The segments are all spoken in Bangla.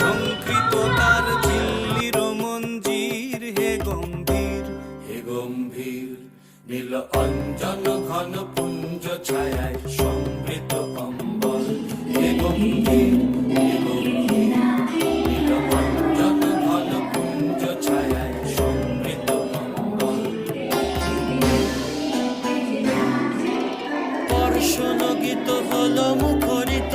চঙ্কৃত তার চিল্লির মঞ্জির, হে গম্ভীর হে গম্ভীর। নীল অঞ্জন ঘন পুঞ্জ ছায় সম্বৃত অম্বল, হে গম্ভীর। মুখরিত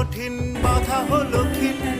কঠিন বাধা হলো ক্ষীণ।